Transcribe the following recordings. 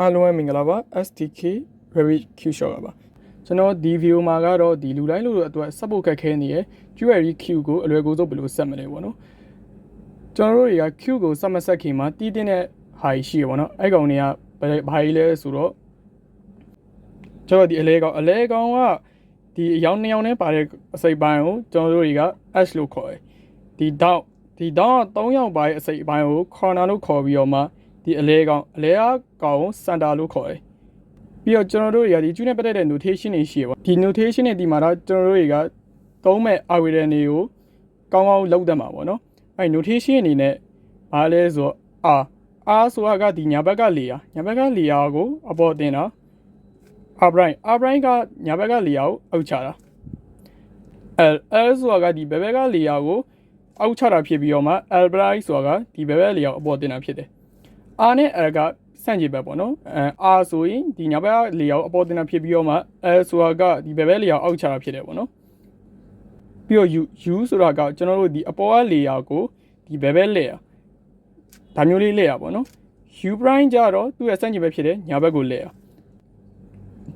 အားလုံးပဲမင်္ဂလာပါ STK Very Q Shop ပါကျွန်တော်ဒီဗီဒီယိုမှာကတော့ဒီလူတိုင်းလူတို့အတွက် support ခက်ခဲနေရ Query Q ကိုအလွယ်ကူဆုံးဘယ်လိုဆက်မလဲပေါ့နော်ကျွန်တော်တို့တွေက Q ကိုဆက်မဆက်ခင်မှာတီးတင်းတဲ့ဟာရှိရပေါ့နော်အဲ့ကောင်တွေကဘာဘာကြီးလဲဆိုတော့ကျွန်တော်ဒီအလဲကောင်အလဲကောင်ကဒီအယောင်နှစ်ယောင်နဲ့ပါတဲ့အစိပ်ပိုင်းကိုကျွန်တော်တို့တွေက H လို့ခေါ်တယ်ဒီတောက်ဒီတောက်က3ယောက်ပါတဲ့အစိပ်ပိုင်းကို corner လို့ခေါ်ပြီးတော့မှ ဒီအလဲကောင်အလဲကောင်ကို center လို့ခေါ်တယ်ပြီးတော့ကျွန်တော်တို့တွေကဒီကျူးနဲ့ပတ်သက်တဲ့ notation တွေရှိရပါဒီ notation တွေဒီမှာတော့ကျွန်တော်တို့တွေကသုံးမဲ့ algorithm တွေကိုကောင်းကောင်းလုပ်တတ်မှာပေါ့နော်အဲ notation အနေနဲ့ဘာလဲဆိုတော့ r r ဆိုတာကဒီညာဘက်က layer ညာဘက်က layer ကိုအပေါ်တင်တာ r prime r prime ကညာဘက်က layer ကိုအောက်ချတာ l l ဆိုတာကဒီဘက်ဘက်က layer ကိုအောက်ချတာဖြစ်ပြီးတော့မှ l prime ဆိုတာကဒီဘက်ဘက် layer ကိုအပေါ်တင်တာဖြစ်တယ် r နဲ့ l ကဆန့်ကျင်ဘက်ပေါ့နော်အဲ r ဆိုရင်ဒီညာဘက်က layer ကိုအပေါ်တင်တာဖြစ်ပြီးတော့မှ l ဆိုတာကဒီဘက်ဘက် layer ကိုအောက်ချတာဖြစ်တယ်ပေါ့နော်ပြီးတော့ u u ဆိုတာကကျွန်တော်တို့ဒီအပေါ်က layer ကိုဒီဘက်ဘက် layer ဒါမျိုးလေး layer ပေါ့နော် u prime ကြတော့သူ့ရဲ့ဆန့်ကျင်ဘက်ဖြစ်တဲ့ညာဘက်ကို layer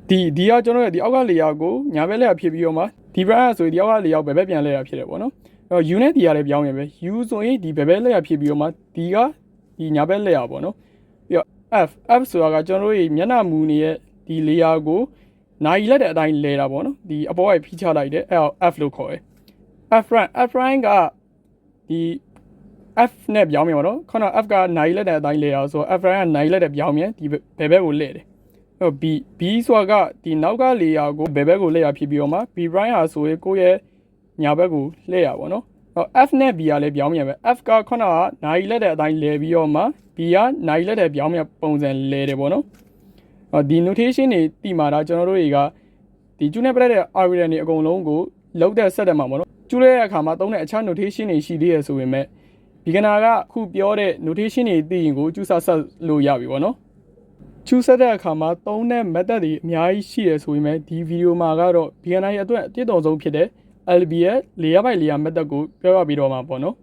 ဒီဒီကကျွန်တော်ရဲ့ဒီအောက်က layer ကိုညာဘက် layer ဖြစ်ပြီးတော့မှဒီ prime ဆိုရင်ဒီအောက်က layer ကိုဘယ်ဘက်ပြန် layer ဖြစ်တယ်ပေါ့နော်အဲ့တော့ u နဲ့ d ကလည်းပြောင်းရပဲ u ဆိုရင်ဒီဘယ်ဘက် layer ဖြစ်ပြီးတော့မှ d က ဒီညာဘက် layer ပေါ့နော်ပြီးတော့ f f ဆိုတာကကျွန်တော်တို့ရဲ့မျက်နှာမူနေတဲ့ဒီ layer ကိုနိုင်လက်တဲ့အတိုင်းလဲတာပေါ့နော်ဒီအပေါ်ကဖိချလိုက်တယ်အဲ့တော့ f လို့ခေါ်တယ် f prime f prime ကဒီ f နဲ့ပြောင်းမြန်ပါတော့ခုန f ကနိုင်လက်တဲ့အတိုင်းလဲတာဆိုတော့ f prime ကနိုင်လက်တဲ့ပြောင်းမြန်ဒီဘယ်ဘက်ကိုလဲတယ်အဲ့တော့ b b ဆိုတာကဒီနောက်က layer ကိုဘယ်ဘက်ကိုလဲရဖြစ်ပြီးတော့မှ b prime ဟာဆိုရင်ကိုယ့်ရဲ့ညာဘက်ကိုလဲရပါတော့ တော့ f နဲ့ b ကလည်းပြောင်းမြန်ပဲ f ကခုနကနိုင်လက်တဲ့အတိုင်းလဲပြီးတော့မှ b ကနိုင်လက်တဲ့ပြောင်းမြန်ပုံစံလဲတယ်ပေါ့နော်အော်ဒီ notation တွေတိမာတာကျွန်တော်တို့တွေကဒီကျူးနေပြတဲ့ algorithm တွေအကုန်လုံးကိုလောက်တဲ့ set တယ်မှာပေါ့နော်ကျူးတဲ့အခါမှာသုံးတဲ့အခြား notation တွေရှိသေးရဆိုပေမဲ့ beginner ကအခုပြောတဲ့ notation တွေသိရင်ကိုကျူးဆဆက်လို့ရပြီပေါ့နော်ကျူးဆက်တဲ့အခါမှာသုံးတဲ့ method တွေအများကြီးရှိရဆိုပေမဲ့ဒီ video မှာကတော့ beginner ရဲ့အတွက်အပြည့်တော်ဆုံးဖြစ်တဲ့ LB ရဲ့ layer by layer method ကိုပြောပြပြီးတော့မှာပေါ့နော်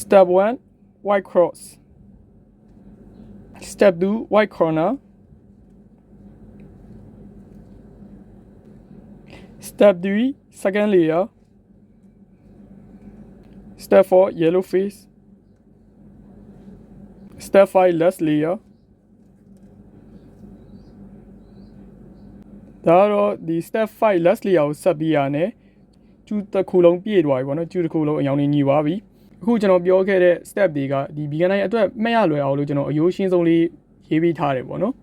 step 1 white cross step 2 white corner step 3 second layer step 4 yellow face step 5 last layer ဒါတော့ဒီ step 5 last layer ကိုဆက်ပြီးရတယ် ကျူတစ်ခုလုံးပြည့်သွားပြီပေါ့နော်ကျူတစ်ခုလုံးအယောင်နေညီသွားပြီအခုကျွန်တော်ပြောခဲ့တဲ့ step တွေကဒီ beginner အတွက်မဲ့ရလွယ်အောင်လို့ကျွန်တော်အယိုးရှင်းဆုံးလေးရေးပေးထားတယ်ပေါ့နော်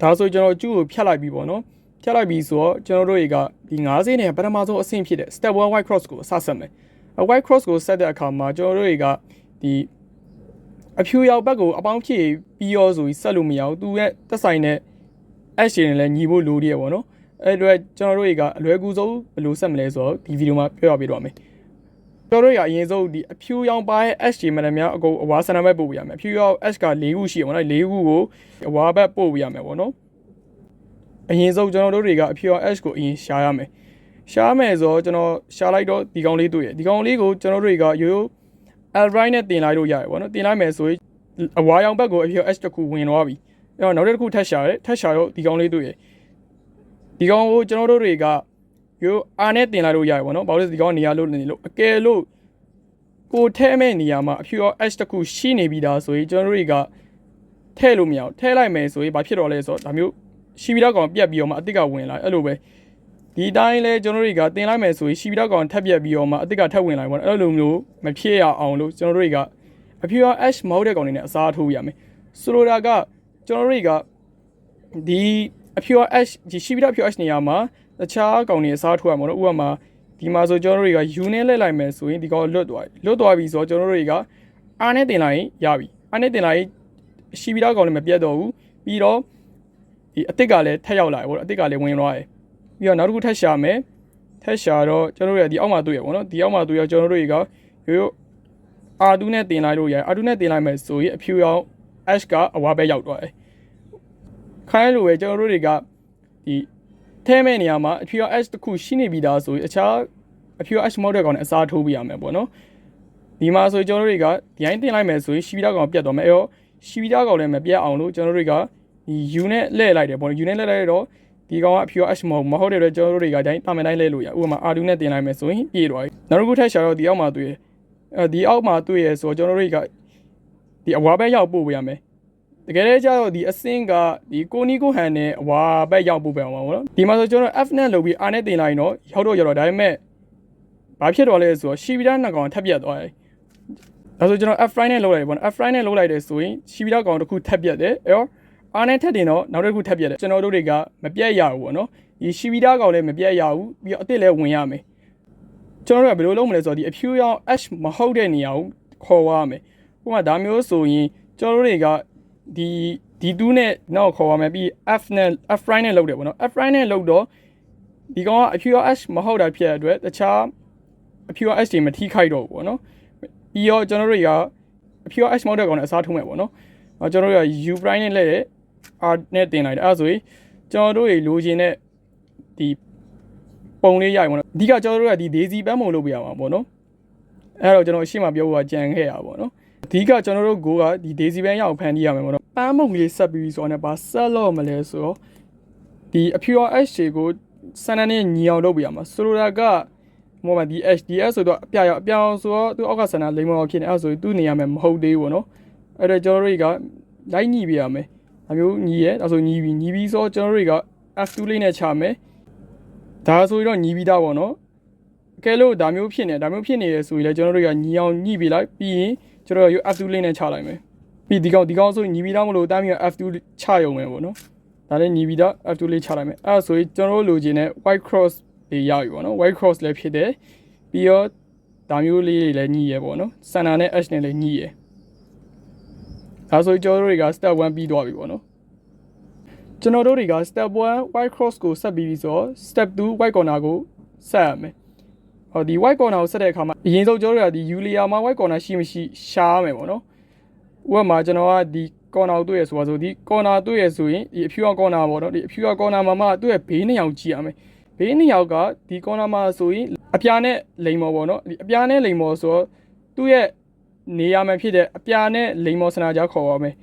ဒါဆိုကျွန်တော်ကျူကိုဖြတ်လိုက်ပြီပေါ့နော်ဖြတ်လိုက်ပြီဆိုတော့ကျွန်တော်တို့တွေကဒီ90နဲ့ပထမဆုံးအဆင့်ဖြစ်တဲ့ step 1 white cross ကိုအစဆက်မယ် white cross ကိုဆက်တဲ့အခါမှာကျွန်တော်တို့တွေကဒီအဖြူရောက်ဘက်ကိုအပေါင်းဖြည့်ပြီးရောဆိုပြီးဆက်လို့မရဘူးသူရဲ့တက်ဆိုင်တဲ့ ash ရှင်လည်းညီဖို့လိုသေးရပေါ့နော် အဲ့တော့ကျွန်တော်တို့တွေကအလွယ်ကူဆုံးဘယ်လိုဆက်မလဲဆိုတော့ဒီဗီဒီယိုမှာပြောပြပေးတော့မယ်ကျွန်တော်တို့ရအရင်ဆုံးဒီအဖြူရောင်ပါရဲ့ ash ရှင်မလည်းများအကုန်အဝါဆန္ဒဘက်ပို့ပြရမယ်အဖြူရောင် ash က၄ခုရှိရပါတော့၄ခုကိုအဝါဘက်ပို့ပြရမယ်ပေါ့နော်အရင်ဆုံးကျွန်တော်တို့တွေကအဖြူရောင် ash ကိုအရင်ရှာရမယ်ရှားမယ်ဆိုတော့ကျွန်တော်ရှားလိုက်တော့ဒီကောင်လေးတွေ့ရဒီကောင်လေးကိုကျွန်တော်တို့တွေကရိုးရိုး albright နဲ့တင်လိုက်လို့ရတယ်ပေါ့နော်တင်လိုက်မယ်ဆိုရင်အဝါရောင်ဘက်ကိုအဖြူ ash တစ်ခုဝင်သွားပြီအဲ့တော့နောက်တစ်ခုထပ်ရှာရဲထပ်ရှာတော့ဒီကောင်လေးတွေ့ရ ဒီကောင်ကိုကျွန်တော်တို့တွေကရိုးအာနဲ့တင်လိုက်လို့ရတယ်ပေါ့နော်ဘာလို့လဲဒီကောင်နေရာလို့နေလို့အကယ်လို့ကိုထဲမဲ့နေရာမှာအဖြူရော ash တစ်ခုရှိနေပြီဒါဆိုရင်ကျွန်တော်တို့တွေကထဲလို့မရအောင်ထဲလိုက်မယ်ဆိုရင်ဘာဖြစ်တော့လဲဆိုတော့ဒါမျိုးရှိပြီးတော့ကောင်ပြက်ပြီးတော့မှအစ်စ်ကဝင်လာအဲ့လိုပဲဒီတိုင်းလဲကျွန်တော်တို့တွေကတင်လိုက်မယ်ဆိုရင်ရှိပြီးတော့ကောင်ထပ်ပြက်ပြီးတော့မှအစ်စ်ကထပ်ဝင်လာပေါ့အဲ့လိုမျိုးမဖြစ်ရအောင်လို့ကျွန်တော်တို့တွေကအဖြူရော ash မဟုတ်တဲ့ကောင်တွေနဲ့အစားထိုးရမယ်ဆိုလိုတာကကျွန်တော်တို့တွေကဒီ အဖြူ H ဒီရှိပြီးတော့အဖြူ H နေရာမှာတခြားကောင်တွေအစားထိုးရမှာတော့ဥပမာဒီမှာဆိုကျွန်တော်တို့တွေက U နဲ့လဲလိုက်မယ်ဆိုရင်ဒီကောင်လွတ်သွားပြီလွတ်သွားပြီဆိုတော့ကျွန်တော်တို့တွေက R နဲ့တင်လိုက်ရင်ရပြီ R နဲ့တင်လိုက်ရင်ရှိပြီးတော့ကောင်လည်းမပြတ်တော့ဘူးပြီးတော့ဒီအစ်စ်ကလည်းထက်ရောက်လာတယ်ပေါ့အစ်စ်ကလည်းဝင်သွားတယ်ပြီးတော့နောက်တစ်ခုထက်ရှာမယ်ထက်ရှာတော့ကျွန်တော်တို့ရဒီအောက်မှာတွေ့ရပေါ့နော်ဒီအောက်မှာတွေ့ရကျွန်တော်တို့တွေကရိုးရိုး R2 နဲ့တင်လိုက်လို့ရတယ် R2 နဲ့တင်လိုက်မယ်ဆိုရင်အဖြူရောင် H ကအဝါဘက်ရောက်သွားတယ် ခိုင်းလိုပဲကျွန်တော်တို့တွေကဒီထဲမဲ့နေရာမှာအဖြူရော H တစ်ခုရှိနေပြီသားဆိုရင်အခြားအဖြူရော H မဟုတ်တဲ့ကောင်နဲ့အစားထိုးပြရမယ်ပေါ့နော်ဒီမှာဆိုကျွန်တော်တို့တွေကဒီတိုင်းတင်လိုက်မယ်ဆိုရင်ရှိပြီးတော့ကောင်ပြတ်သွားမယ်အဲ့တော့ရှီဗီတာကောင်လည်းမပြတ်အောင်လို့ကျွန်တော်တို့တွေကဒီ U နဲ့လှည့်လိုက်တယ်ပေါ့နော် U နဲ့လှည့်လိုက်တော့ဒီကောင်ကအဖြူက H မဟုတ်မဟုတ်တဲ့အတွက်ကျွန်တော်တို့တွေကတိုင်းတာမန်တိုင်းလှည့်လို့ရဥပမာ R2 နဲ့တင်လိုက်မယ်ဆိုရင်ပြေးသွားပြီနောက်တစ်ခုထပ်ရှာတော့ဒီအောက်မှာတွေ့ရအဲဒီအောက်မှာတွေ့ရဆိုတော့ကျွန်တော်တို့တွေကဒီအဝါဘက်ရောက်ပို့ပေးရမယ်တ ကယ်လည်းကျတော့ဒီအစင်းကဒီကိုနီကိုဟန်နဲ့အဝါဘက်ရောက်ပို့ပေးအောင်ပါဘောနော်ဒီမှာဆိုကျွန်တော် F နဲ့လုပ်ပြီး R နဲ့တင်လိုက်ရင်တော့ရောက်တော့ရတော့ဒါပေမဲ့ဘာဖြစ်တော့လဲဆိုတော့ရှီဗီတာနှစ်ကောင်ထပ်ပြတ်သွားတယ်ဒါဆိုကျွန်တော် F5 နဲ့လုပ်လိုက်ပေါ့နော် F5 နဲ့လုပ်လိုက်တယ်ဆိုရင်ရှီဗီတာကောင်တစ်ခုထပ်ပြတ်တယ်အဲ့တော့အားနဲ့ထက်တင်တော့နောက်တစ်ခုထပ်ပြတ်တယ်ကျွန်တော်တို့တွေကမပြတ်ရဘူးပေါ့နော်ဒီရှီဗီတာကောင်လည်းမပြတ်ရဘူးပြီးတော့အစ်စ်လည်းဝင်ရမယ်ကျွန်တော်တို့ကဘယ်လိုလုပ်မလဲဆိုတော့ဒီအဖြူရောင် H မဟုတ်တဲ့နေရာကိုခေါ်သွားမယ်ဥပမာဒါမျိုးဆိုရင်ကျွန်တော်တို့တွေက ဒီဒီ2နဲ့နောက်ခေါ်ရမယ်ပြီး F နဲ့ F' နဲ့လုပ်တယ်ပေါ့နော် F' နဲ့လုပ်တော့ဒီကောင်ကအဖြူရောင် H မဟုတ်တာဖြစ်တဲ့အတွက်တခြားအဖြူရောင် H တွေမထိခိုက်တော့ဘူးပေါ့နော်ပြီးတော့ကျွန်တော်တို့တွေကအဖြူရောင် H မဟုတ်တဲ့ကောင်နဲ့အစားထိုးမယ်ပေါ့နော်အဲကျွန်တော်တို့က U prime နဲ့လက်ရဲ့ R နဲ့တင်လိုက်တယ်အဲဒါဆိုရင်ကျွန်တော်တို့တွေလိုချင်တဲ့ဒီပုံလေးရိုက်ပေါ့နော်အဓိကကျွန်တော်တို့ကဒီ daisy ပန်းပုံလုပ်ပြရမှာပေါ့နော်အဲ့တော့ကျွန်တော်အရှိမပြောဖို့ကကြံခဲ့ရပါပေါ့နော် အဓိကကျွန်တော်တို့ကိုကဒီ daisy ပန်းရအောင်ဖန်တီးရမယ်ပေါ့နော်ပန်းပုံလေးဆက်ပြီးဆိုတော့ねဘာဆက်လို့မလဲဆိုတော့ဒီအဖြူရော H တွေကိုစံနနဲ့ညီအောင်လုပ်ပြရမှာဆိုလိုတာကဟိုမှာဒီ HDS ဆိုတော့အပြရောက်အပြောင်ဆိုတော့သူအောက်ကဆန္ဒလိမ္မောဖြစ်နေအဲ့ဆိုသူ့နေရာမှာမဟုတ်သေးဘူးပေါ့နော်အဲ့တော့ကျွန်တော်တို့ကလိုက်ညီပြရမယ်ဒါမျိုးညီရဲဒါဆိုညီပြီးညီပြီးဆိုကျွန်တော်တို့က F2 လေးနဲ့ချမယ်ဒါဆိုရင်တော့ညီပြီးသားပေါ့နော်ကဲလို့ဒါမျိုးဖြစ်နေဒါမျိုးဖြစ်နေရဆိုရင်လည်းကျွန်တော်တို့ကညီအောင်ညီပြီးလိုက်ပြီးရင် ကျွန်တော်တို့ F2 လေးနဲ့ချလိုက်မယ်ပြီးဒီကောင်ဒီကောင်ဆိုညီပြီးသားမလို့တားပြီး F2 ချရုံပဲပေါ့နော်ဒါလည်းညီပြီးသား F2 လေးချလိုက်မယ်အဲ့ဒါဆိုရင်ကျွန်တော်တို့လိုချင်တဲ့ white cross တွေရပြီပေါ့နော် white cross လည်းဖြစ်တယ်ပြီးတော့ဒါမျိုးလေးတွေလည်းညီရပေါ့နော်စန္ဒာနဲ့ H နဲ့လည်းညီရဒါဆိုကျွန်တော်တို့တွေက step 1ပြီးသွားပြီပေါ့နော်ကျွန်တော်တို့တွေက step 1 white cross ကိုဆက်ပြီးပြီဆိုတော့ step 2 white corner ကိုဆက်ရမယ် ဟောဒီ white corner ကိုဆက်တဲ့အခါမှာအရင်ဆုံးကျွန်တော်တို့ကဒီ Yulia မှာ white corner ရှိမရှိရှားမယ်ပေါ့နော်ဥပမာကျွန်တော်ကဒီ corner ကိုတွေ့ရဆိုပါဆိုဒီ corner တွေ့ရဆိုရင်ဒီအဖြူအောင် corner ပေါ့နော်ဒီအဖြူအောင် corner မှာမှသူ့ရဲ့ဘေးနှစ်ယောက်ကြည့်ရမယ်ဘေးနှစ်ယောက်ကဒီ corner မှာဆိုရင်အပြာနဲ့လိန်မော်ပေါ့နော်ဒီအပြာနဲ့လိန်မော်ဆိုတော့သူ့ရဲ့နေရာမှာဖြစ်တဲ့အပြာနဲ့လိန်မော်စနာကြားခေါ်ရမယ်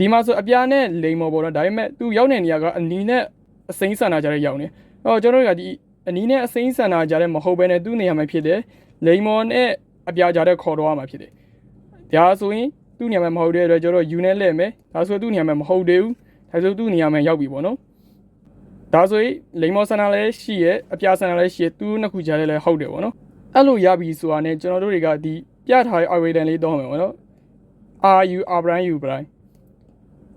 ဒီမှာဆိုအပြာနဲ့လိန်မော်ပေါ့နော်ဒါပေမဲ့သူရောက်တဲ့နေရာကအနီးနဲ့အစိမ်းဆန္ဒကြားတဲ့ရောက်နေအော်ကျွန်တော်တို့ကဒီ အနီးနဲ့အစိမ်းဆန္ဒကြားတဲ့မဟုတ်ဘဲနဲ့သူ့နေရာမှာဖြစ်တဲ့လိန်မော်နဲ့အပြာကြားတဲ့ခေါ်တော့ရမှာဖြစ်တယ်ဒါဆိုရင်သူ့နေရာမှာမဟုတ်တဲ့အတွက်ကျွန်တော်ယူနဲ့လဲမယ်ဒါဆိုသူ့နေရာမှာမဟုတ်သေးဘူးဒါဆိုသူ့နေရာမှာရောက်ပြီပေါ့နော်ဒါဆိုရင်လိန်မော်ဆန္ဒလည်းရှိရဲ့အပြာဆန္ဒလည်းရှိရဲ့သူ့နှစ်ခုကြားလည်းလည်းဟုတ်တယ်ပေါ့နော်အဲ့လိုရပြီဆိုတာနဲ့ကျွန်တော်တို့တွေကဒီပြထားတဲ့ algorithm လေးတော့မယ်ပေါ့နော် RU R prime U prime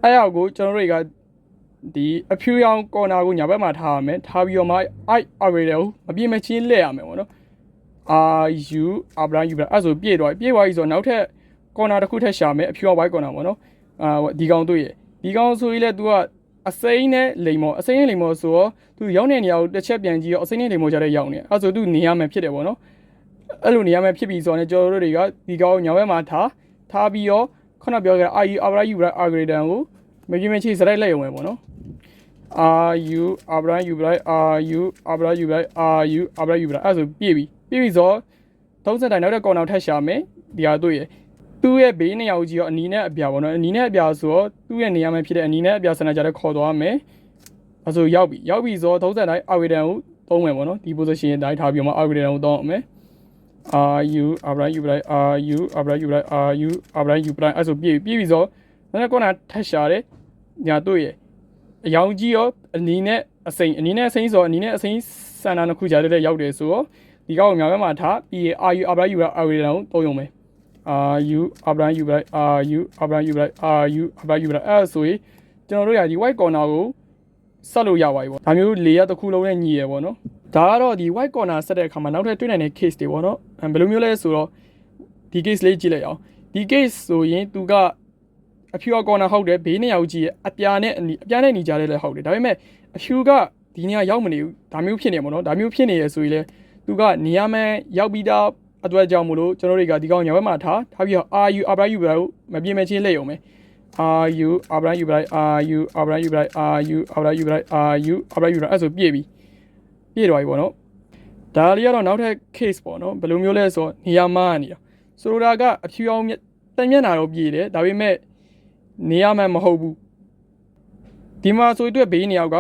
အဲ့ရောက်ကိုကျွန်တော်တို့တွေက ဒီအဖြူရောင်ကော်နာကိုညာဘက်မှာထားရမယ်ထားပြီးတော့မှအဲ့ algorithm ကိုမပြည့်မချင်းလဲရမယ်ပေါ့နော် RU R prime U prime အဲ့ဆိုပြည့်သွားပြည့်သွားပြီဆိုတော့နောက်ထပ်ကော်နာတစ်ခုထပ်ရှာမယ်အဖြူရောင် white ကော်နာပေါ့နော်အာဒီကောင်တွေ့ရဒီကောင်ဆိုရင်လည်း तू ကအစိမ်းနဲ့လိမ်မော်အစိမ်းနဲ့လိမ်မော်ဆိုတော့ तू ရောက်တဲ့နေရာကိုတစ်ချက်ပြန်ကြည့်တော့အစိမ်းနဲ့လိမ်မော်ကြတဲ့ရောက်နေအဲ့ဆို तू နေရမယ်ဖြစ်တယ်ပေါ့နော်အဲ့လိုနေရာမှာဖြစ်ပြီးဆိုတော့ကျွန်တော်တို့တွေကဒီကောင်ညောင်ဘက်မှာထားထားပြီးတော့ခုနပြောခဲ့တဲ့ IU Abra U algorithm ကိုမပြင်းမချိစရိုက်လိုက်ရုံပဲပေါ့နော် are you အပရာယူပလိုက် are you အပရာယူပလိုက် are you အပရာယူပလိုက်အဲ့ဆိုပြည့်ပြီပြည့်ပြီဆိုတော့30တိုင်နောက်တဲ့ corner ထပ်ရှာမယ်ဒီဟာတို့ရဲ့သူ့ရဲ့ဘေးနေရာကြီးရောအနီးနဲ့အပြာပေါ့နော်အနီးနဲ့အပြာဆိုတော့သူ့ရဲ့နေရာမှာဖြစ်တဲ့အနီးနဲ့အပြာဆန္ဒကြတဲ့ခေါ်သွားမယ်အဲ့ဆိုရောက်ပြီရောက်ပြီဆိုတော့30တိုင်အာဝေဒန်ကိုသုံးမယ်ပေါ့နော်ဒီ position ရဲ့တိုင်းထားပြီးမှအာဝေဒန်ကိုသုံးအောင်မယ် are you အပရာယူပလိုက် are you အပရာယူပလိုက် are you အပရာယူပလိုက်အဲ့ဆိုပြည့်ပြီပြည့်ပြီဆိုတော့နောက်တဲ့ corner ထပ်ရှာတယ်ညာတို့ရဲ့ အယောင်ကြီးရောအနီးနဲ့အစိမ်းအနီးနဲ့အစိမ်းဆိုတော့အနီးနဲ့အစိမ်းစန္ဒာနှစ်ခုကြားတဲ့ရောက်တယ်ဆိုတော့ဒီကောက်ကိုမြောင်ဘက်မှာထားပြီး RU abra u prime algorithm ကိုသုံးရုံပဲ RU abra u prime RU abra u prime RU abra u prime အဲ့ဆိုရင်ကျွန်တော်တို့ရဒီ white corner ကိုဆက်လို့ရပါပြီပေါ့ဒါမျိုးလေရတစ်ခုလုံးနဲ့ညီရယ်ပေါ့နော်ဒါကတော့ဒီ white corner ဆက်တဲ့အခါမှာနောက်ထပ်တွေ့နိုင်တဲ့ case တွေပေါ့နော်ဘယ်လိုမျိုးလဲဆိုတော့ဒီ case လေးကြည့်လိုက်အောင်ဒီ case ဆိုရင်သူက အဖြူက corner ဟုတ်တယ်ဘေးနေရာကြီးအပြာနဲ့အပြာနဲ့နေကြတယ်လည်းဟုတ်တယ်ဒါပေမဲ့အဖြူကဒီနေရာရောက်မနေဘူးဒါမျိုးဖြစ်နေမှာနော်ဒါမျိုးဖြစ်နေရဆိုရင်လေသူကနေရာမှန်ရောက်ပြီးသားအတွက်ကြောင့်မလို့ကျွန်တော်တွေကဒီကောင်ညာဘက်မှာထားထားပြီးတော့ are you abra you bra ကိုမပြင်းမချင်းလက်ရုံပဲ are you abra you bra are you abra you bra are you abra you bra are you abra you bra အဲ့ဆိုပြည့်ပြီပြည့်သွားပြီပေါ့နော်ဒါလေးကတော့နောက်ထပ် case ပေါ့နော်ဘယ်လိုမျိုးလဲဆိုတော့နေရာမှားနေတာဆိုလိုတာကအဖြူအောင်တက်မျက်နာတော့ပြည့်တယ်ဒါပေမဲ့ နေရမှန်းမဟုတ်ဘူးဒီမှာဆိုအတွက်ဘေးနေရောက်က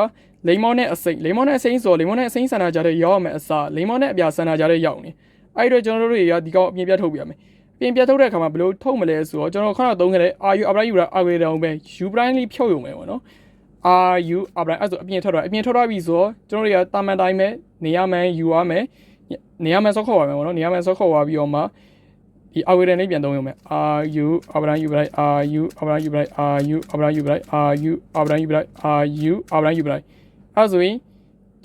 လိမ္မောနဲ့အစိမ့်လိမ္မောနဲ့အစိမ့်ဆိုလိမ္မောနဲ့အစိမ့်ဆန္ဒကြတဲ့ရောက်ရမယ်အစားလိမ္မောနဲ့အပြာဆန္ဒကြတဲ့ရောက်နေအဲ့ဒီတော့ကျွန်တော်တို့တွေကဒီကောင်အပြင်ပြတ်ထုတ်ပြရမယ်ပြင်ပြတ်ထုတ်တဲ့အခါမှာဘယ်လိုထုတ်မလဲဆိုတော့ကျွန်တော်ခဏသုံးခဲ့တဲ့ RU အပရိုက်ယူရာအဝေတောင်ပဲ U prime လေးဖြုတ်ရုံပဲပေါ့နော် RU အပရိုက်အဲ့ဆိုအပြင်ထွက်တော့အပြင်ထွက်သွားပြီဆိုတော့ကျွန်တော်တွေကတာမန်တိုင်းပဲနေရမယ်ယူရမယ်နေရမယ်ဆော့ခေါ်ရမယ်ပေါ့နော်နေရမယ်ဆော့ခေါ်သွားပြီးတော့မှ ဒီအဝေတန်လေးပြန်သုံးရုံပဲ RU အပရိုက်ယူပရိုက် RU အပရိုက်ယူပရိုက် RU အပရိုက်ယူပရိုက် RU အပရိုက်ယူပရိုက် RU အပရိုက်ယူပရိုက်အဲ့ဆိုရင်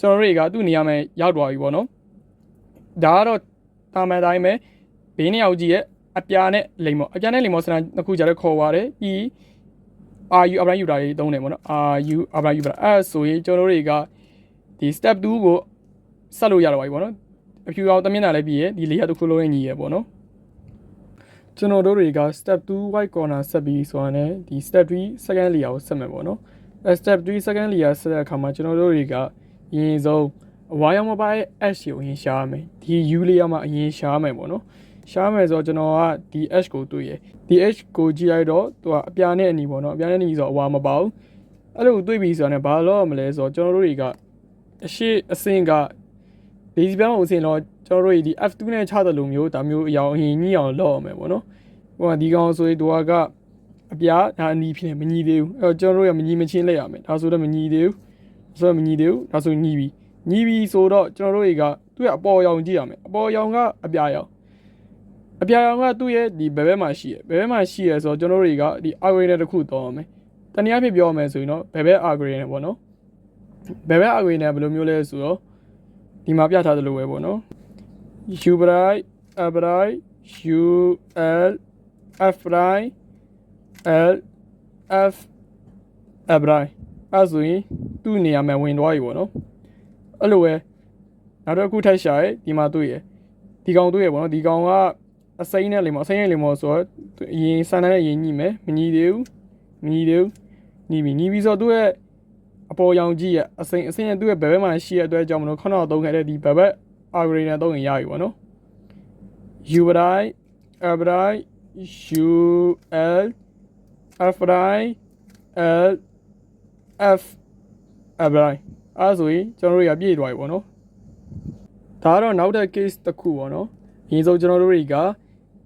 ကျွန်တော်တွေကသူ့နေရာမှာရောက်သွားပြီပေါ့နော်ဒါကတော့တာမန်တိုင်းပဲဘေးနှစ်ယောက်ကြီးရဲ့အပြာနဲ့လိမ်မော်အပြာနဲ့လိမ်မော်စနနှစ်ခုကြတဲ့ခေါ်ပါတယ်ပြီး RU အပရိုက်ယူတာတွေသုံးတယ်ပေါ့နော် RU အပရိုက်ယူတာအဲ့ဆိုရင်ကျွန်တော်တို့တွေကဒီ step 2ကိုဆက်လို့ရတော့ပါပြီပေါ့နော်အဖြူအောင်တမင်တာလည်းပြီးရဒီလေးရတစ်ခုလုံးနဲ့ညီရပေါ့နော် ကျွန်တော်တို့တွေက step 2 white corner ဆက်ပြီးဆိုရင်လည်းဒီ step 3 second layer ကိုဆက်မယ်ပေါ့နော်အဲ step 3 second layer ဆက်တဲ့အခါမှာကျွန်တော်တို့တွေကအရင်ဆုံးအဝါရောင်မပါရဲ့ H ကိုအရင်ရှားမယ်ဒီ U layer မှာအရင်ရှားမယ်ပေါ့နော်ရှားမယ်ဆိုတော့ကျွန်တော်ကဒီ H ကိုတွေ့ရဒီ H ကိုကြည့်လိုက်တော့သူကအပြာနဲ့အနီပေါ့နော်အပြာနဲ့အနီဆိုတော့အဝါမပါဘူးအဲ့လိုတွေ့ပြီဆိုတော့ねဘာလို့မလဲဆိုတော့ကျွန်တော်တို့တွေကအရှိအစင်က base band ကိုအစင်တော့ကျွန်တော်တို့ဒီ F2 နဲ့ချတယ်လို့မျိုးဒါမျိုးအရောင်အရင်ညှိအောင်လုပ်ရမယ်ပေါ့နော်ဟိုကဒီကောင်ဆိုရင်သူကအပြာဒါအနီးဖြစ်နေမညီသေးဘူးအဲ့တော့ကျွန်တော်တို့ကမညီမချင်းလိုက်ရမယ်ဒါဆိုတော့မညီသေးဘူးဆိုတော့မညီသေးဘူးဒါဆိုညီပြီညီပြီဆိုတော့ကျွန်တော်တို့တွေကသူ့ရဲ့အပေါ်ရောင်ကြည့်ရမယ်အပေါ်ရောင်ကအပြာရောင်အပြာရောင်ကသူ့ရဲ့ဒီဘယ်ဘက်မှာရှိရဘယ်ဘက်မှာရှိရဆိုတော့ကျွန်တော်တို့တွေကဒီ algorithm တစ်ခုတောင်းရမယ်တနည်းအားဖြင့်ပြောရမယ်ဆိုရင်တော့ဘယ်ဘက် algorithm ပေါ့နော်ဘယ်ဘက် algorithm ဘယ်လိုမျိုးလဲဆိုတော့ ဒီမှာပြထားသလိုပဲပေါ့နော် u bright a bright u l f bright l f a bright အဲ့ဆိုရင်သူ့နေရာမှာဝင်သွားပြီပေါ့နော်အဲ့လိုပဲနောက်တစ်ခုထပ်ရှာရဲဒီမှာတွေ့ရဒီကောင်တွေ့ရပေါ့နော်ဒီကောင်ကအစိမ်းနဲ့လိမ္မော်အစိမ်းနဲ့လိမ္မော်ဆိုတော့အရင်စမ်းတဲ့ရင်ညှိမယ်မညီသေးဘူးမညီသေးဘူးညီပြီညီပြီဆိုတော့သူ့ရဲ့ အပေါ်ရောင်ကြီးရဲ့အစိမ်းအစိမ်းရဲ့သူ့ရဲ့ဘယ်ဘက်မှာရှိတဲ့အတွက်ကြောင့်မလို့ခဏတော့သုံးခဲ့တဲ့ဒီဘက်ဘက် algorithm သုံးရင်ရပြီပေါ့နော် u bright a bright u l f bright l f a bright အဲဆိုရင်ကျွန်တော်တို့ရပြည့်သွားပြီပေါ့နော်ဒါကတော့နောက်တဲ့ case တစ်ခုပေါ့နော်အရင်ဆုံးကျွန်တော်တို့တွေက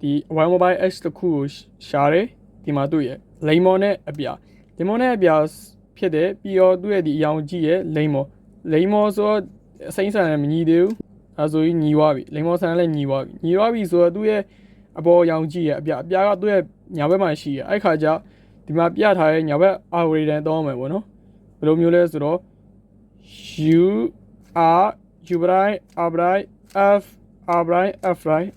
ဒီ one mobile h တစ်ခုကိုရှားတယ်ဒီမှာတွေ့ရလိမ္မော်နဲ့အပြာလိမ္မော်နဲ့အပြာ ဖြစ်တယ်ပြီးတော့သူ့ရဲ့ဒီအယောင်ကြီးရဲ့လိမ္မော်လိမ္မော်ဆိုတော့အစိမ့်ဆန်လည်းမညီသေးဘူးအဲဆိုရင်ညီသွားပြီလိမ္မော်ဆန်လည်းညီသွားပြီညီသွားပြီဆိုတော့သူ့ရဲ့အပေါ်ရောင်ကြီးရဲ့အပြအပြာကသူ့ရဲ့ညာဘက်မှာရှိရဲ့အဲ့ခါကျဒီမှာပြထားတဲ့ညာဘက် algorithm တောင်းမယ်ပေါ့နော်ဘယ်လိုမျိုးလဲဆိုတော့ u r u bright r bright f r bright f bright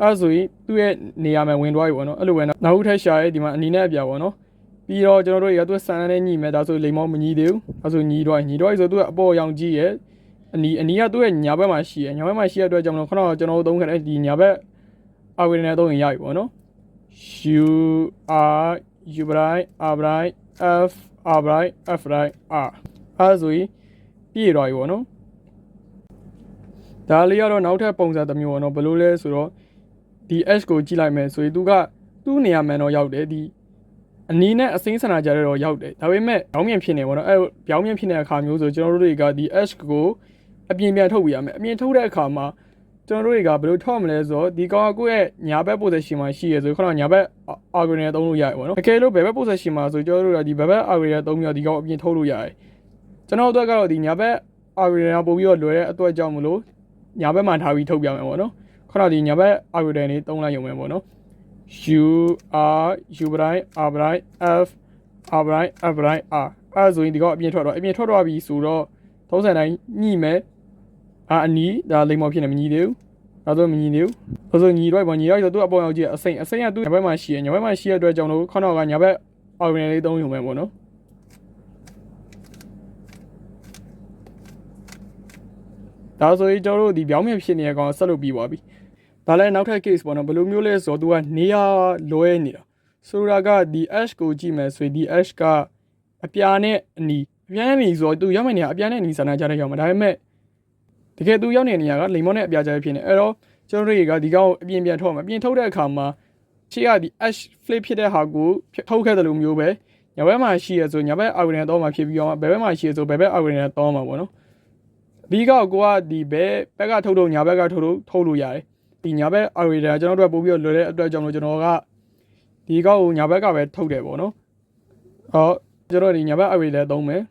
အဲ့ဆိုရင်သူ့ရဲ့နေရာမှာဝင်သွားပြီပေါ့နော်အဲ့လိုပဲနောက်ထပ်ရှာရဲဒီမှာအနီနဲ့အပြာပေါ့နော် ပြီးတော့ကျွန်တော်တို့ရသူဆန်နဲ့ညီမယ်ဒါဆိုလိမ္မောမညီသေးဘူးဒါဆိုညီတော့ညီတော့ဆိုသူကအပေါ်ရောင်ကြီးရဲ့အနီအနီကသူ့ရဲ့ညာဘက်မှာရှိရဲ့ညာဘက်မှာရှိတဲ့အတွက်ကြောင့်မလို့ခဏကျွန်တော်တို့သုံးခဲ့တဲ့ဒီညာဘက်အဝေးနဲ့သုံးရင်ရပြီပေါ့နော် u r u bright r bright f r bright f bright r အဲ့ဆိုရင်ပြည့်တော့ပြီပေါ့နော်ဒါလေးကတော့နောက်ထပ်ပုံစံတစ်မျိုးပေါ့နော်ဘယ်လိုလဲဆိုတော့ဒီ h ကိုကြည့်လိုက်မယ်ဆိုရင်သူကသူ့နေရာမှန်တော့ရောက်တယ်ဒီ အနီးနဲ့အစိမ်းဆန္ဒကြတဲ့တော့ရောက်တယ်ဒါပေမဲ့ပြောင်းပြန်ဖြစ်နေပေါ့နော်အဲပြောင်းပြန်ဖြစ်တဲ့အခါမျိုးဆိုကျွန်တော်တို့တွေကဒီ h ကိုအပြင်ပြန်ထုတ်ပြရမယ်အပြင်ထုတ်တဲ့အခါမှာကျွန်တော်တို့တွေကဘယ်လိုထောက်မလဲဆိုတော့ဒီကောင်ကကိုယ့်ရဲ့ညာဘက် position မှာရှိရဆိုခဏညာဘက် algorithm သုံးလို့ရတယ်ပေါ့နော်တကယ်လို့ဘယ်ဘက် position မှာဆိုကျွန်တော်တို့ကဒီဘက်ဘက် algorithm သုံးပြီးတော့ဒီကောင်အပြင်ထုတ်လို့ရတယ်ကျွန်တော်တို့ကတော့ဒီညာဘက် algorithm ပို့ပြီးတော့လွယ်တဲ့အတွက်ကြောင့်မလို့ညာဘက်မှာထားပြီးထုတ်ပြမယ်ပေါ့နော်ခဏဒီညာဘက် algorithm လေးသုံးလိုက်ရုံပဲပေါ့နော် u r u bright r bright f r bright f bright r အဲဆိုရင်ဒီကောင်အပြင်ထွက်တော့အပြင်ထွက်တော့ပြီဆိုတော့သုံးဆန်တိုင်းညှိမယ်အာအနီးဒါလိမ္မော်ဖြစ်နေမညီသေးဘူးဒါဆိုမညီသေးဘူးဒါဆိုညီတော့ပေါ့ညီတော့ဆိုသူအပေါ်ရောက်ကြည့်အစိမ့်အစိမ့်ကသူညာဘက်မှာရှိရညာဘက်မှာရှိရတဲ့အတွက်ကြောင့်လို့ခဏကညာဘက် algorithm လေးသုံးရုံပဲပေါ့နော်ဒါဆိုရင်ကျွန်တော်တို့ဒီပြောင်းပြန်ဖြစ်နေတဲ့ကောင်ဆက်လုပ်ပြီးပါပြီ။ ဒါလည်းနောက်ထပ် case ပေါ့နော်ဘယ်လိုမျိုးလဲဆိုတော့သူကနေရလွဲနေတာဆိုတော့ကဒီ ash ကိုကြည့်မယ်ဆိုရင်ဒီ ash ကအပြာနဲ့အနီအပြာနဲ့အနီဆိုတော့သူရောက်မယ့်နေရာအပြာနဲ့အနီဆန္ဒကြတဲ့ရောက်မှာဒါပေမဲ့တကယ်သူရောက်နေတဲ့နေရာကလိမ္မောနဲ့အပြာကြတဲ့ဖြစ်နေအဲ့တော့ကျွန်တော်တို့တွေကဒီကောင်ကိုအပြင်ပြန်ထုတ်မှာအပြင်ထုတ်တဲ့အခါမှာရှေ့ကဒီ ash flip ဖြစ်တဲ့ဟာကိုထုတ်ခဲ့တယ်လို့မျိုးပဲညာဘက်မှာရှိရဆိုညာဘက်အောက်ကနေတော့မှာဖြစ်ပြီးတော့ဘယ်ဘက်မှာရှိရဆိုဘယ်ဘက်အောက်ကနေတော့မှာပေါ့နော်အဓိကကိုကဒီဘက်ဘက်ကထုတ်ထုတ်ညာဘက်ကထုတ်ထုတ်ထုတ်လို့ရတယ် ဒီညာဘက်အောက်ကနေကျွန်တော်တို့ပို့ပြီးတော့လွယ်တဲ့အတွက်ကြောင့်လို့ကျွန်တော်ကဒီကောက်ကိုညာဘက်ကပဲထုတ်တယ်ပေါ့နော်ဟောကျွန်တော်ဒီညာဘက်အောက်ကနေလည်းသုံးမယ်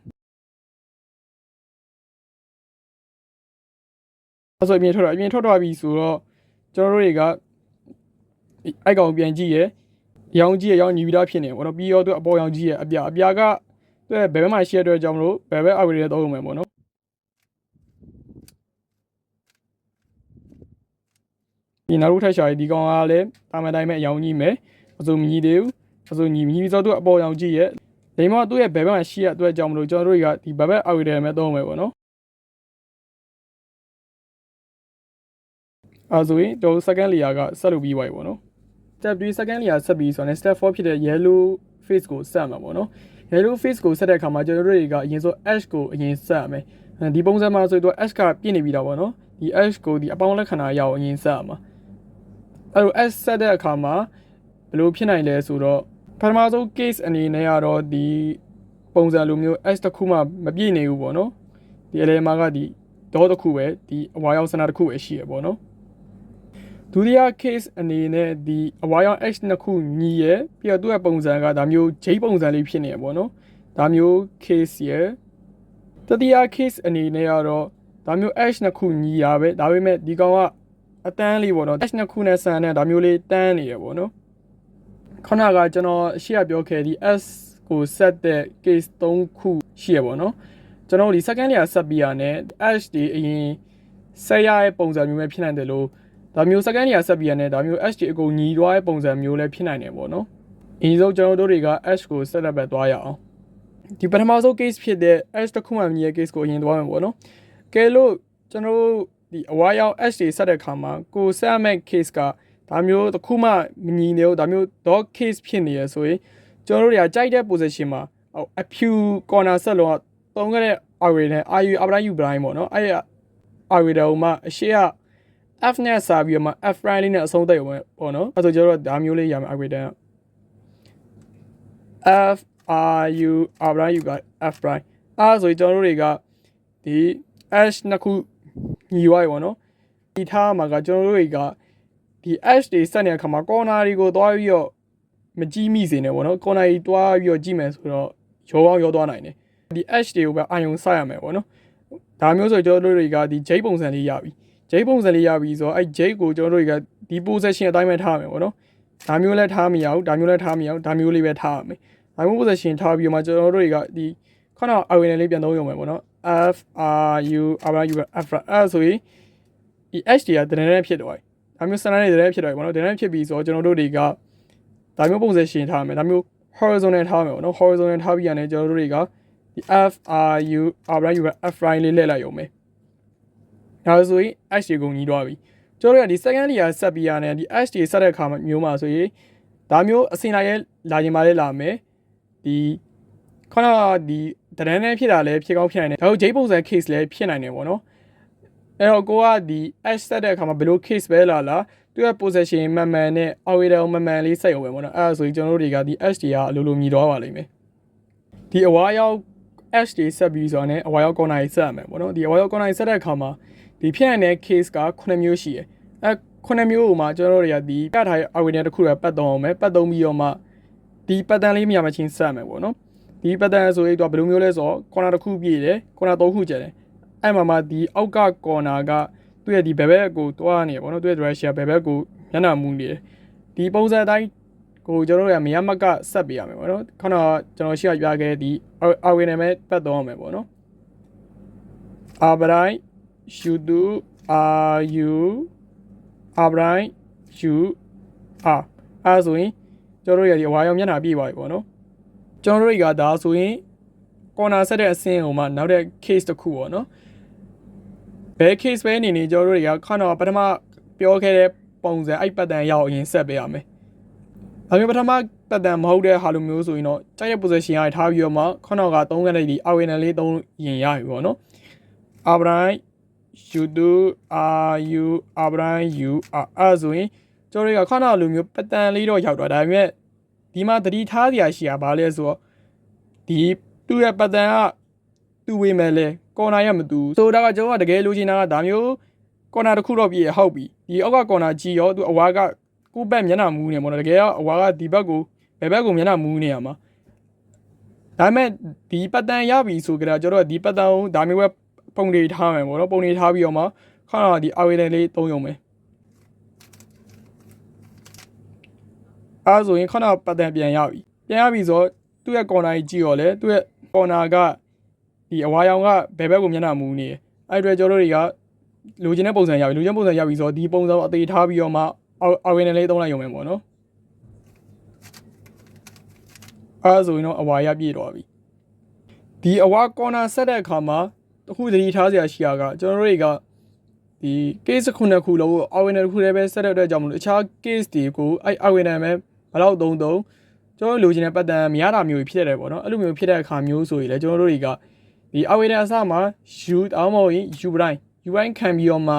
အဲ့ဆိုအပြင်ထွက်တော့အပြင်ထွက်တော့ပြီဆိုတော့ကျွန်တော်တို့တွေကအိုက်ကောင်ပြန်ကြည့်ရရောင်ကြီးရရောင်ညီပြီးသားဖြစ်နေပေါ့နော်ပြီးတော့သူအပေါ်ရောင်ကြီးရအပြအပြကသူဘယ်ဘက်မှာရှိရတဲ့အတွက်ကြောင့်မလို့ဘယ်ဘက်အောက်ကနေသုံးမယ်ပေါ့နော် ဒီနောက်ထပ်ရှာရဒီကောင်ကလည်းတာမန်တိုင်းပဲအရောင်ကြီးမယ်အစိုးမကြီးသေးဘူးအစိုးညီညီပြီးတော့သူအပေါ်ရောင်ကြီးရဒီမှာသူ့ရဲ့ဘယ်ဘက်မှာရှိရတဲ့အတွက်ကြောင့်မလို့ကျွန်တော်တို့ကဒီဘယ်ဘက်အောက်ကနေမဲ့သုံးမယ်ပေါ့နော်အဲဆိုရင်တော့ second layer ကဆက်လုပ်ပြီးသွားပြီပေါ့နော် step 3 second layer ဆက်ပြီးဆိုတော့ step 4ဖြစ်တဲ့ yellow face ကိုဆက်မှာပေါ့နော် yellow face ကိုဆက်တဲ့အခါမှာကျွန်တော်တို့တွေကအရင်ဆို ash ကိုအရင်ဆက်ရမယ်ဒီပုံစံမှာဆိုတော့ ash ကပြည့်နေပြီတော့ပေါ့နော်ဒီ ash ကိုဒီအပေါင်းလက္ခဏာရအောင်အရင်ဆက်ရမှာ အဲ့လို ash ဆက်တဲ့အခါမှာဘယ်လိုဖြစ်နိုင်လဲဆိုတော့ပထမဆုံး case အနေနဲ့ကတော့ဒီပုံစံလိုမျိုး ash တစ်ခုမှမပြည့်နေဘူးပေါ့နော်ဒီအလဲမှာကဒီတော့တစ်ခုပဲဒီအဝါရောက်စနာတစ်ခုပဲရှိရပေါ့နော်ဒုတိယ case အနေနဲ့ဒီအဝါရောင် H နှစ်ခုညီရယ်ပြီးတော့သူ့ရဲ့ပုံစံကဒါမျိုး J ပုံစံလေးဖြစ်နေရပေါ့နော်ဒါမျိုး case ရယ်တတိယ case အနေနဲ့ကတော့ဒါမျိုး H နှစ်ခုညီရပဲဒါပေမဲ့ဒီကောင်က အတန်းလေးပေါ့နော် H နှစ်ခုနဲ့ဆန်တဲ့ဒါမျိုးလေးတန်းနေရပေါ့နော်ခုနကကျွန်တော်အရှိရပြောခဲ့ဒီ S ကိုဆက်တဲ့ case 3ခုရှိရပေါ့နော်ကျွန်တော်ဒီ second layer ဆက်ပြီးရတဲ့ H ဒီအရင်ဆက်ရတဲ့ပုံစံမျိုးပဲဖြစ်နိုင်တယ်လို့ဒါမျိုး second layer ဆက်ပြီးရတဲ့ဒါမျိုး H အကုန်ညီသွားတဲ့ပုံစံမျိုးလည်းဖြစ်နိုင်တယ်ပေါ့နော်အရင်ဆုံးကျွန်တော်တို့တွေက H ကို set up ပဲသွားရအောင်ဒီပထမဆုံး case ဖြစ်တဲ့ H တစ်ခုမှမြည်ရဲ့ case ကိုအရင်သွားမယ်ပေါ့နော်ကဲလို့ကျွန်တော်တို့ ဒီအဝါရောက် H တွေဆက်တဲ့ခါမှာကို set မဲ့ case ကဒါမျိုးတစ်ခုမှမညီနေဘူးဒါမျိုး dot case ဖြစ်နေရဆိုရင်ကျွန်တော်တို့တွေကကြိုက်တဲ့ position မှာအဖြူ corner ဆက်လုံးကသုံးခဲ့တဲ့ array နဲ့ IU အပတိုင်း U ပတိုင်းပေါ့နော်အဲ့ရ array တုံးမှာအရှိက F နဲ့စာပြီးတော့မှ F prime လေးနဲ့အဆုံးသတ်ရုံပဲပေါ့နော်အဲ့ဆိုကျတော့ဒါမျိုးလေးရမယ် algorithm F R U R prime U က F prime အဲ့ဆိုကျွန်တော်တို့တွေကဒီ H နှစ်ခု ညီသွားပြီပေါ့နော်ဒီထားမှာကကျွန်တော်တို့တွေကဒီ H တွေစက်နေတဲ့အခါမှာ corner တွေကိုသွားပြီးတော့မကြည့်မိစေနဲ့ပေါ့နော် corner ကြီးသွားပြီးတော့ကြည့်မယ်ဆိုတော့ရောကောင်းရောသွားနိုင်တယ်ဒီ H တွေကိုပဲအာယုံစိုက်ရမယ်ပေါ့နော်ဒါမျိုးဆိုကျွန်တော်တို့တွေကဒီ J ပုံစံလေးရပြီဂျိတ်ပုံစံလေးရပြီဆိုတော့အဲ့ဂျိတ်ကိုကျွန်တော်တို့တွေကဒီ position အတိုင်းပဲထားမယ်ပေါ့နော်ဒါမျိုးလည်းထားမရဘူးဒါမျိုးလည်းထားမရဘူးဒါမျိုးလေးပဲထားရမယ်ဒါမျိုး position ထားပြီးတော့မှကျွန်တော်တို့တွေကဒီခုနအဝင်လေးပြန်သုံးရုံပဲပေါ့နော် F R U R U F အဲ့ဆိုရင်ဒီ H တွေကတရနဲ့ဖြစ်သွားပြီဒါမျိုးစနစ်တွေတရနဲ့ဖြစ်သွားပြီပေါ့နော်တရနဲ့ဖြစ်ပြီးဆိုတော့ကျွန်တော်တို့တွေကဒါမျိုး position ထားမယ်ဒါမျိုး horizontal ထားမယ်ပေါ့နော် horizontal ထားပြီးရတယ်ကျွန်တော်တို့တွေကဒီ F R U R U F လေးလှည့်လိုက်ရုံပဲဒါဆိုရင် H တွေကုန်ကြီးသွားပြီကျွန်တော်တို့ကဒီ second layer ဆက်ပြီးရတဲ့ဒီ H တွေဆက်တဲ့အခါမှာမျိုးမှာဆိုရင်ဒါမျိုးအစင်လာရဲ့လာရင်ပါလေလာမယ်ဒီ ခဏဒီတရန်နဲ့ဖြစ်တာလည်းဖြစ်ကောင်းဖြစ်နိုင်တယ်ဒါတို့ J ပုံစံ case လည်းဖြစ်နိုင်တယ်ပေါ့နော်အဲ့တော့ကိုကဒီ H ဆက်တဲ့အခါမှာဘယ်လို case ပဲလာလာသူက position မှန်မှန်နဲ့ outer မှန်မှန်လေးဆက်ရုံပဲပေါ့နော်အဲ့ဒါဆိုရင်ကျွန်တော်တို့တွေကဒီ H တွေကအလိုလိုမြည်သွားပါလိမ့်မယ်ဒီအဝါရောက် H တွေဆက်ပြီးဆိုတော့ ਨੇ အဝါရောက် corner ကြီးဆက်ရမယ်ပေါ့နော်ဒီအဝါရောက် corner ကြီးဆက်တဲ့အခါမှာဒီဖြစ်နိုင်တဲ့ case က9မျိုးရှိတယ်အဲ9မျိုးကိုမှကျွန်တော်တို့တွေကဒီပြထားတဲ့ array တစ်ခုပဲပတ်သုံးအောင်မယ်ပတ်သုံးပြီးတော့မှဒီ pattern လေးမြင်မှချင်းဆက်မယ်ပေါ့နော် ဒီ pattern ဆိုရင်တော့ဘယ်လိုမျိုးလဲဆိုတော့ corner တစ်ခုပြည့်တယ် corner 3ခုကျတယ်အဲ့မှာမှဒီအောက်က corner ကသူ့ရဲ့ဒီဘယ်ဘက်ကိုတွားနေပေါ့နော်သူ့ရဲ့ direction ဘယ်ဘက်ကိုမျက်နှာမူနေတယ်ဒီပုံစံအတိုင်းကိုကျွန်တော်တို့ကမရမကဆက်ပေးရမယ်ပေါ့နော်ခုနကကျွန်တော်ရှိရပြခဲ့ဒီ array နဲ့ပဲပတ်သုံးအောင်မယ်ပေါ့နော် array you do are you abright you are အဲဆိုရင်ကျွန်တော်တို့ရဒီအဝါရောင်မျက်နှာပြည့်ပါပြီပေါ့နော် ကျွန်တော်တို့ကဒါဆိုရင် corner ဆက်တဲ့အဆင်းကိုမှနောက်တဲ့ case တစ်ခုပေါ့နော်ဘယ် case ပဲနေနေကျွန်တော်တို့တွေကခဏပထမပြောခဲ့တဲ့ပုံစံအဲ့ပတ်တန်ရောက်ရင်ဆက်ပေးရမယ်ဒါမျိုးပထမပတ်တန်မဟုတ်တဲ့ဟာလိုမျိုးဆိုရင်တော့ကြိုက်တဲ့ position ရထားပြီးတော့မှခဏက3ခက်နေဒီ awareness လေး3ရင်ရပြီပေါ့နော် abright you do are you abraham you are အဲ့ဆိုရင်ကျွန်တော်တို့ကခဏလိုမျိုးပတန်လေးတော့ရောက်တော့ဒါပေမဲ့ ဒီမှာတတိထားစရာရှိတာဘာလဲဆိုတော့ဒီသူ့ရဲ့ပတ်တန်ကသူ့ဝေးမယ်လဲကော်နာရမတူဆိုတာကကျွန်တော်ကတကယ်လိုချင်တာကဒါမျိုးကော်နာတစ်ခုတော့ပြည့်ဟောက်ပြီဒီအောက်ကကော်နာကြီးရောသူအဝါကကိုယ့်ဘက်မျက်နှာမူးနေပေါ့နော်တကယ်ကအဝါကဒီဘက်ကိုဘယ်ဘက်ကိုမျက်နှာမူးနေရမှာဒါပေမဲ့ဒီပတ်တန်ရပြီဆိုကြတာကျွန်တော်ကဒီပတ်တန်ကိုဒါမျိုးပဲပုံတွေထားမယ်ပေါ့နော်ပုံတွေထားပြီးတော့မှခဏဒီအဝေးတန်လေးသုံးရုံပဲ အဲဆိုရင်ခဏပတ်တန်ပြန်ရပြီပြန်ရပြီဆိုတော့သူ့ရဲ့ကော်နာကြီးကြည့်ရောလေသူ့ရဲ့ကော်နာကဒီအဝါရောင်ကဘယ်ဘက်ကိုမျက်နှာမူးနေအဲ့အတွက်ကျွန်တော်တို့တွေကလိုချင်တဲ့ပုံစံရပြီလိုချင်ပုံစံရပြီဆိုတော့ဒီပုံစံကိုအသေးထားပြီးတော့မှအဝေးတန်လေးသုံးလိုက်ရုံပဲပေါ့နော်အဲဆိုရင်တော့အဝါရပြည့်တော့ပြီဒီအဝါကော်နာဆက်တဲ့အခါမှာတခုသတိထားစရာရှိတာကကျွန်တော်တို့တွေကဒီ case ခုနှစ်ခုလုံးကိုအဝင်တစ်ခုတည်းပဲဆက်တဲ့အတွက်ကြောင့်မလို့အခြား case တွေကိုအဲ့အဝင်နဲ့ပဲ ဘလောက်သုံးသုံးကျွန်တော်လိုချင်တဲ့ပတ်တန်မရတာမျိုးဖြစ်တယ်ပေါ့နော်အဲ့လိုမျိုးဖြစ်တဲ့အခါမျိုးဆိုရင်လည်းကျွန်တော်တို့တွေကဒီအဝင်နဲ့အစမှာ u တောင်းမဟုတ်ရင် u တိုင်း u တိုင်းခံပြီးတော့မှ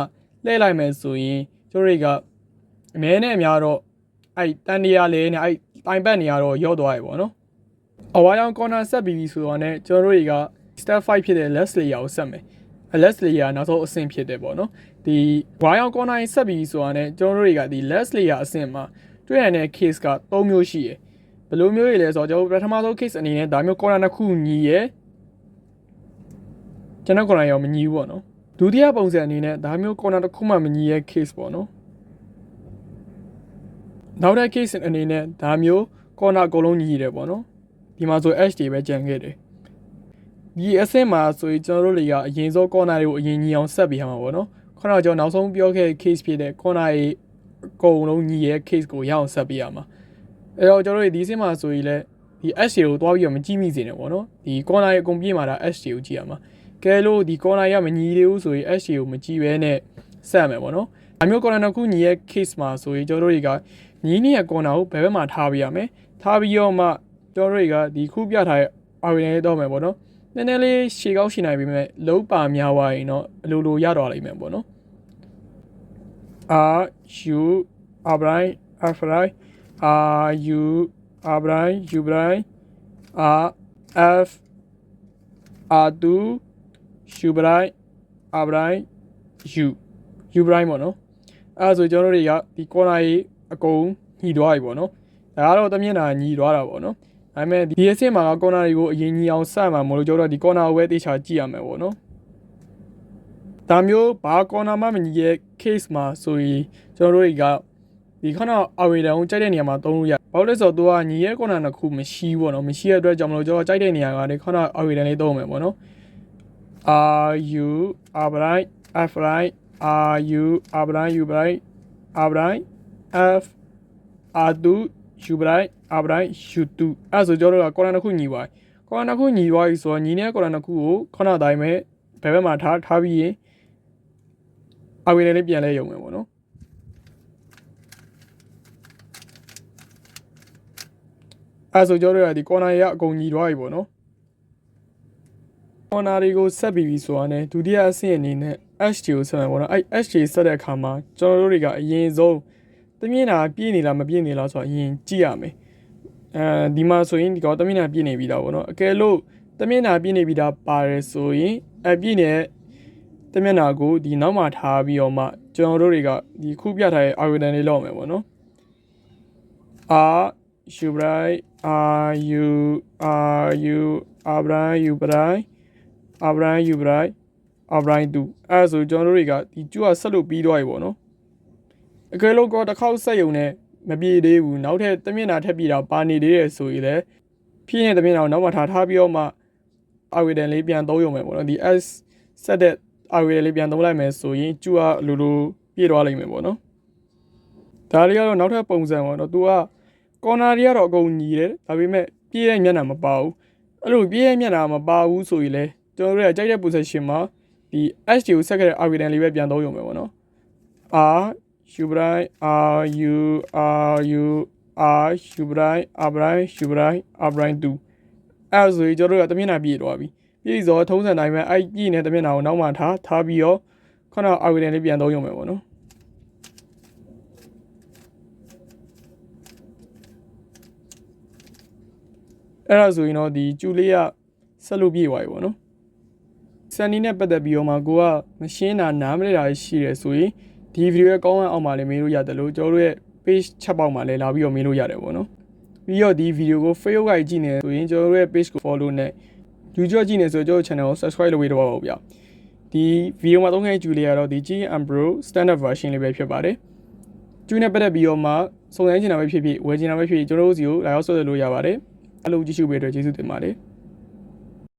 လှည့်လိုက်မယ်ဆိုရင်ကျွန်တော်တွေကအမဲနဲ့အများတော့အဲ့တန်တရာလေးနဲ့အဲ့တိုင်ပတ်နေရတော့ရော့သွားရပေါ့နော်အဝါရောင် corner ဆက်ပြီးပြီဆိုတော့ねကျွန်တော်တို့တွေက step 5ဖြစ်တဲ့ less layer ကိုဆက်မယ် less layer နောက်ဆုံးအဆင့်ဖြစ်တယ်ပေါ့နော်ဒီဝါရောင် corner ဆက်ပြီးဆိုတာနဲ့ကျွန်တော်တို့တွေကဒီ less layer အဆင့်မှာ တွေ့ရတဲ့ case က၃မျိုးရှိရယ်ဘယ်လိုမျိုးတွေလဲဆိုတော့ကျွန်တော်ပထမဆုံး case အနေနဲ့ဒါမျိုး corner နှစ်ခုညီရယ်ကျွန်တော် corner ရောမညီဘူးပေါ့နော်ဒုတိယပုံစံအနေနဲ့ဒါမျိုး corner တစ်ခုမှမညီရဲ့ case ပေါ့နော်နောက်တဲ့ case အနေနဲ့ဒါမျိုး corner အကုန်လုံးညီတယ်ပေါ့နော်ဒီမှာဆို H တွေပဲကြံခဲ့တယ်ဒီအဆင့်မှာဆိုရင်ကျွန်တော်တို့တွေကအရင်ဆုံး corner တွေကိုအရင်ညီအောင်ဆက်ပြီးရမှာပေါ့နော်ခုနကကျွန်တော်နောက်ဆုံးပြောခဲ့တဲ့ case ဖြစ်တဲ့ corner တွေ အကုန်လုံးညီရဲ့ case ကိုရအောင်ဆက်ပြီးရမှာအဲ့တော့ကျွန်တော်တို့ဒီအဆင့်မှာဆိုရင်လည်းဒီ H တွေကိုတွားပြီးတော့မကြည့်မိစေနဲ့ပေါ့နော်ဒီ corner တွေအကုန်ပြည့်မှာဒါ H တွေကိုကြည့်ရမှာကဲလို့ဒီ corner ရမညီသေးဘူးဆိုရင် H တွေကိုမကြည့်ဘဲနဲ့ဆက်မယ်ပေါ့နော်အမျိုး corner တစ်ခုညီရဲ့ case မှာဆိုရင်ကျွန်တော်တို့တွေကညီနေတဲ့ corner ကိုဘယ်ဘက်မှာထားပြရမလဲထားပြီးတော့မှကျွန်တော်တို့တွေကဒီခုပြထားတဲ့ RNA လေးတော့မယ်ပေါ့နော်နည်းနည်းလေးရှေကောက်ရှည်နိုင်ပြီမဲ့လုံးပါများသွားရင်တော့အလိုလိုရတော့လိမ့်မယ်ပေါ့နော် R U R prime R prime R U R prime U prime R F R2 U prime R prime U U prime ပေါ့နော်အဲဒါဆိုကျွန်တော်တို့တွေကဒီ corner ကြီးအကုန်ညှိသွားပြီပေါ့နော်ဒါကတော့တမျက်နှာညှိသွားတာပေါ့နော်ဒါပေမဲ့ဒီအဆင့်မှာက corner တွေကိုအရင်ညီအောင်စမှာမလို့ကျွန်တော်တို့ဒီ corner ကိုပဲတေချာကြည့်ရမယ်ပေါ့နော် ဒါမျိုးဘာ corner မှမညီရဲ့ case မှာဆိုရင်ကျွန်တော်တို့တွေကဒီခဏအဝေတန်ကိုကြိုက်တဲ့နေရာမှာသုံးလို့ရဘာလို့လဲဆိုတော့သူကညီရဲ့ corner တစ်ခုမရှိဘူးပေါ့နော်မရှိတဲ့အတွက်ကြောင့်မလို့ကျွန်တော်ကြိုက်တဲ့နေရာကနေခဏအဝေတန်လေးသုံးမယ်ပေါ့နော် R U R bright F bright R U R bright U bright R bright F R2 U bright R bright U2 အဲ့ဆိုကျွန်တော်တို့က corner တစ်ခုညီသွားပြီ corner တစ်ခုညီသွားပြီဆိုတော့ညီနေတဲ့ corner တစ်ခုကိုခဏတိုင်းမဲ့ဘယ်ဘက်မှာထားထားပြီးရင် အဝေလေးပြန်လဲရုံပဲပေါ့နော်အဲ့ဆိုကျွန်တော်တို့ကဒီ corner ရအကုန်ညီသွားပြီပေါ့နော် corner တွေကိုဆက်ပြီးပြီဆိုတာနဲ့ဒုတိယအဆင့်အနေနဲ့ HT ကိုဆက်မယ်ပေါ့နော်အဲ့ HT ဆက်တဲ့အခါမှာကျွန်တော်တို့တွေကအရင်ဆုံးတမျက်နှာပြည့်နေလားမပြည့်နေလားဆိုတာအရင်ကြည့်ရမယ်အဲဒီမှာဆိုရင်ဒီကောင်တမျက်နှာပြည့်နေပြီသားပေါ့နော်အကယ်လို့တမျက်နှာပြည့်နေပြီသားပါတယ်ဆိုရင်အပြည့်နေတဲ့ တမျက်နှာကိုဒီနောက်မှာထားပြီးတော့မှကျွန်တော်တို့တွေကဒီခုပြထားတဲ့ algorithm လေးလောက်မယ်ပေါ့နော် R U bright R U R U R bright U bright R bright U bright R bright 2အဲဆိုကျွန်တော်တို့တွေကဒီကျူကဆက်လို့ပြီးသွားပြီပေါ့နော်အကယ်လို့ကောတစ်ခေါက်ဆက်ယုံနဲ့မပြေသေးဘူးနောက်ထပ်တမျက်နှာထပ်ပြေတာပါနေသေးတယ်ဆိုရင်လည်းဖြစ်ရင်တမျက်နှာကိုနောက်မှထားထားပြီးတော့မှ algorithm လေးပြန်သုံးရုံပဲပေါ့နော်ဒီ S ဆက် တဲ့ algorithm လေးပြန်သုံးလိုက်မယ်ဆိုရင်ကျူကအလိုလိုပြေသွားလိမ့်မယ်ပေါ့နော်ဒါလေးကတော့နောက်ထပ်ပုံစံပေါ့နော် तू က corner တွေကတော့အကုန်ညီတယ်ဒါပေမဲ့ပြေးတဲ့မျက်နှာမပါဘူးအဲ့လိုပြေးတဲ့မျက်နှာမပါဘူးဆိုရင်လေကျွန်တော်တို့ကကြိုက်တဲ့ position မှာဒီ H ကိုဆက်ခဲ့တဲ့ algorithm လေးပဲပြန်သုံးရုံပဲပေါ့နော် R U bright R U R U R U bright R bright U bright R bright 2အဲ့ဆိုရင်ကျွန်တော်တို့ကတမျက်နှာပြည့်သွားပြီ ပြည့်စောထုံးစံတိုင်းပဲအဲ့ပြည့်နေတဲ့တမျက်နှာကိုနောက်မှထားထားပြီးတော့ခဏ algorithm လေးပြန်သုံးရုံပဲပေါ့နော်အဲ့ဒါဆိုရင်တော့ဒီကျူလေးကဆက်လို့ပြေးသွားပြီပေါ့နော်စန်နီနဲ့ပတ်သက်ပြီးတော့မှကိုကမရှင်းတာနားမလဲတာရှိတယ်ဆိုရင်ဒီဗီဒီယိုရဲ့ကောင်းအောင်မှာလည်းမေးလို့ရတယ်လို့ကျွန်တော်တို့ရဲ့ page ချက်ပေါက်မှာလည်းလာပြီးတော့မေးလို့ရတယ်ပေါ့နော်ပြီးတော့ဒီဗီဒီယိုကို Facebook ကကြည့်နေဆိုရင်ကျွန်တော်တို့ရဲ့ page ကို follow နဲ့ YouTube ကြည့်နေဆိုတော့ကျွန်တော်တို့ channel ကို subscribe လုပ်ပေးတော့ပါဦးဗျာဒီဗီဒီယိုမှာသုံးခဲ့ကျူလေးကတော့ဒီ G Ambro standard version လေးပဲဖြစ်ပါတယ်ကျူနဲ့ပတ်သက်ပြီးတော့မှစုံစမ်းချင်တာပဲဖြစ်ဖြစ်ဝယ်ချင်တာပဲဖြစ်ဖြစ်ကျွန်တော်တို့စီကိုလာရောက်ဆက်သွယ်လို့ရပါတယ်အဲ့လိုကြည့်ရှုပေးတဲ့အတွက်ကျေးဇူးတင်ပါတယ်